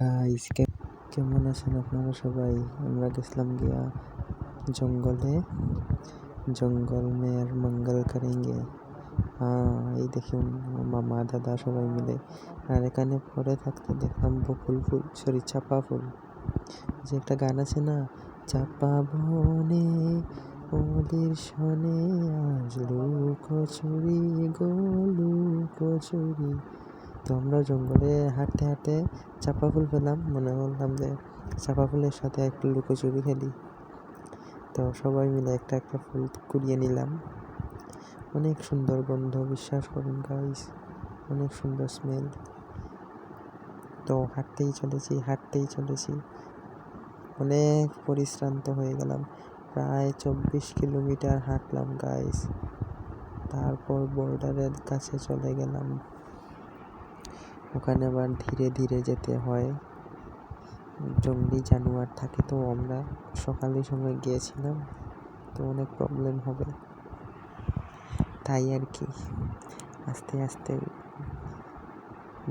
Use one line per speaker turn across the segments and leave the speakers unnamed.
Guys কেমন আছেন আপনারা সবাই? আমরা গেছিলাম গিয়া জঙ্গলে। জঙ্গল মেয়ের মঙ্গল করেঙ্গে। হ্যাঁ এই দেখুন, মামা, দাদা সবাই মিলে। আর এখানে পরে থাকতে দেখলাম বকুল ফুল সরি চাপা ফুল। যে একটা গান আছে না, চাপা বনে ওদের শনে আজ লুকোচুরি, গো লুকোচুরি। তো আমরা জঙ্গলে হাঁটতে হাঁটতে চাপা ফুল পেলাম। মনে করলাম যে চাপা ফুলের সাথে একটু লুকোচুরি খেলি। তো সবাই মিলে একটা একটা ফুল কুড়িয়ে নিলাম। অনেক সুন্দর গন্ধ, বিশ্বাস করুন গাইস অনেক সুন্দর স্মেল তো হাঁটতেই চলেছি হাঁটতেই চলেছি। অনেক পরিশ্রান্ত হয়ে গেলাম। প্রায় চব্বিশ কিলোমিটার হাঁটলাম গাইস তারপর বর্ডারের কাছে চলে গেলাম। ওখানে আবার ধীরে ধীরে যেতে হয়। জঙ্গলি জানোয়ার থাকে তো আমরা সকালের সময় গিয়েছিলাম, তো অনেক প্রবলেম হবে। তাই আর কি, আস্তে আস্তে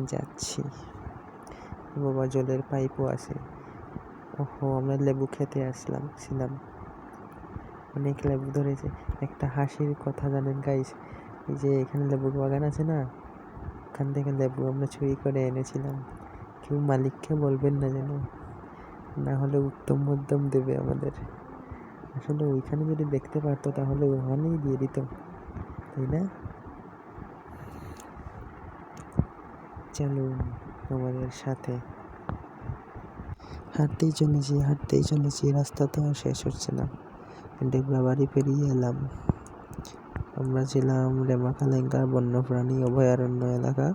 যাচ্ছি। বাবা জলের পাইপও আছে। ওহো, আমরা লেবু খেতে আসলাম, ছিলাম। অনেক লেবু ধরেছে। একটা হাসির কথা জানেন গাইস এই যে এখানে লেবুর বাগান আছে না? ওখান থেকে লেবু আমরা চুরি করে এনেছিলাম। কেউ মালিককে বলবেন না যেন, না হলে উত্তম মধ্যম দেবে আমাদের। আসলে ওইখানে যদি দেখতে পারতো তাহলে ওখানেই দিয়ে দিত, তাই না? চলুন আমাদের সাথে। হাঁটতেই চলেছি হাঁটতেই চলেছি, রাস্তা তো শেষ হচ্ছে না। ডেবরা বাড়ি পেরিয়ে এলাম। আমরা ছিলাম রেমাখালেঙ্কার বন্যপ্রাণী, অভয়ারণ্য এলাকা।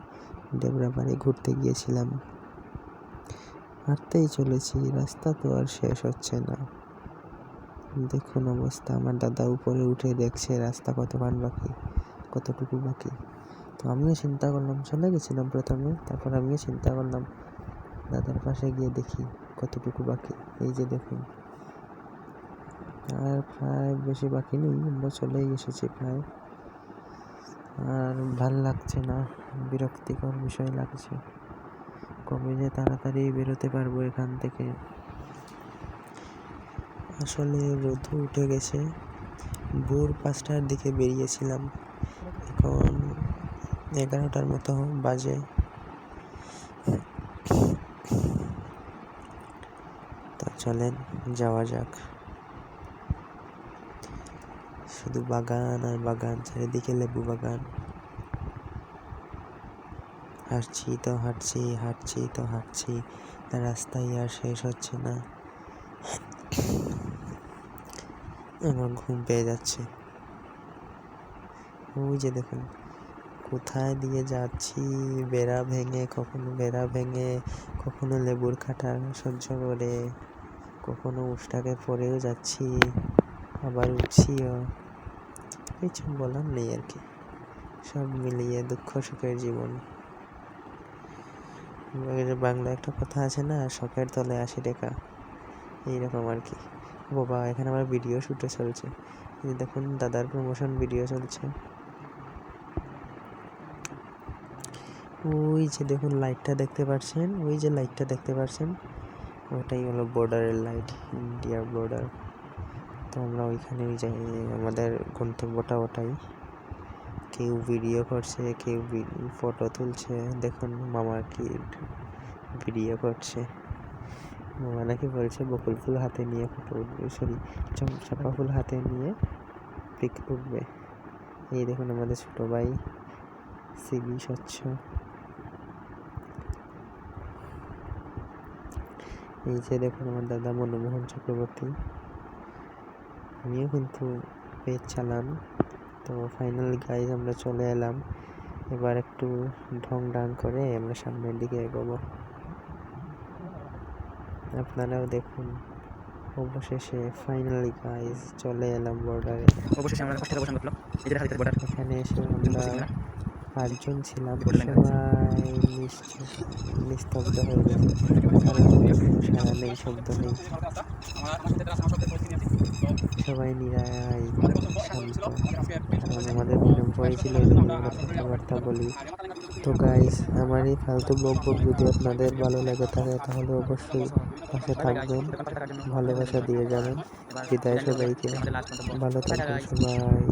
ডেবরাবাড়ি ঘুরতে গিয়েছিলাম। হাঁটতেই চলেছি, রাস্তা তো আর শেষ হচ্ছে না। দেখুন অবস্থা, আমার দাদা উপরে উঠে দেখছে রাস্তা কতক্ষণ বাকি, কতটুকু বাকি। তো আমিও চিন্তা করলাম, চলে গেছিলাম প্রথমে, তারপর আমিও চিন্তা করলাম, দাদার পাশে গিয়ে দেখি কতটুকু বাকি। এই যে দেখুন আর প্রায় বেশি বাকি নেই, আমরা চলেই এসেছি প্রায় আর ভালো লাগছে না, বিরক্তিকর বিষয় লাগছে। কবে যে তাড়াতাড়ি বেরোতে পারব এখান থেকে। আসলে রোদ উঠে গেছে, ভোর পাঁচটার দিকে বেরিয়েছিলাম। এখন এগারোটার মতো বাজে। তা চলেন, যাওয়া যাক। শুধু বাগান আর বাগান, চারিদিকে লেবু বাগান। হাঁটছি তো হাঁটছি হাঁটছি তো হাঁটছি রাস্তায় আর শেষ হচ্ছে না। আমার ঘুম পেয়ে যাচ্ছে। ওই যে দেখুন, কোথায় দিয়ে যাচ্ছি? বেড়া ভেঙে, কখনো বেড়া ভেঙে, কখনো লেবুর খাটা সহ্য করে, কখনো উষ্টাকে পরেও যাচ্ছি, আবার উঠছিও। কিছু বলার নেই আর কি। সব মিলিয়ে দুঃখ সুখের জীবন। বাংলা একটা কথা আছে না, শখের তলে আশি টাকা। এইরকম আর কি। বাবা, এখানে আমার ভিডিও শ্যুটে চলছে। দেখুন, দাদার প্রমোশন ভিডিও চলছে। ওই যে দেখুন লাইটটা দেখতে পাচ্ছেন ওই যে লাইটটা দেখতে পাচ্ছেন ওটাই হলো বর্ডারের লাইট ইন্ডিয়ার বর্ডার তো আমরা ওইখানেই যাই। আমাদের গন্তব্যটা ওটাই। কেউ ভিডিও করছে, কেউ ফটো তুলছে। দেখুন মামা কি ভিডিও করছে। মামা নাকি বলছে বকুল ফুল হাতে নিয়ে ফটো উঠবে। সরি চাপা ফুল হাতে নিয়ে পিক উঠবে। এই দেখুন আমাদের ছোটো ভাই, সিবি স্বচ্ছ। এই যে দেখুন আমার দাদা মনমোহন চক্রবর্তী। আমিও কিন্তু পেজ চালান। তো ফাইনাল গাইজ আমরা চলে এলাম। এবার একটু ঢং ডাং করে আমরা সামনের দিকে এগোবো। আপনারাও দেখুন। অবশেষে ফাইনালি গাইজ চলে এলাম বর্ডারে
অবশেষে আমরা বর্ডার
এখানে এসে আমরা পাঁচজন ছিলাম। সবাই নিস্তব্ধ হয়ে গেছে। কারণ সারা নেই শব্দ নেই সবাই নিরায় শান্ত কারণ আমাদের প্রেম পড়েছিল কথাবার্তা বলি। তো গাইস আমার এই ফালতু বক বক যদি আপনাদের ভালো লাগে থাকে তাহলে অবশ্যই পাশে থাকবেন, ভালোবাসা দিয়ে যাবেন। বিদায় সবাইকে। ভালো থাকবেন সবাই।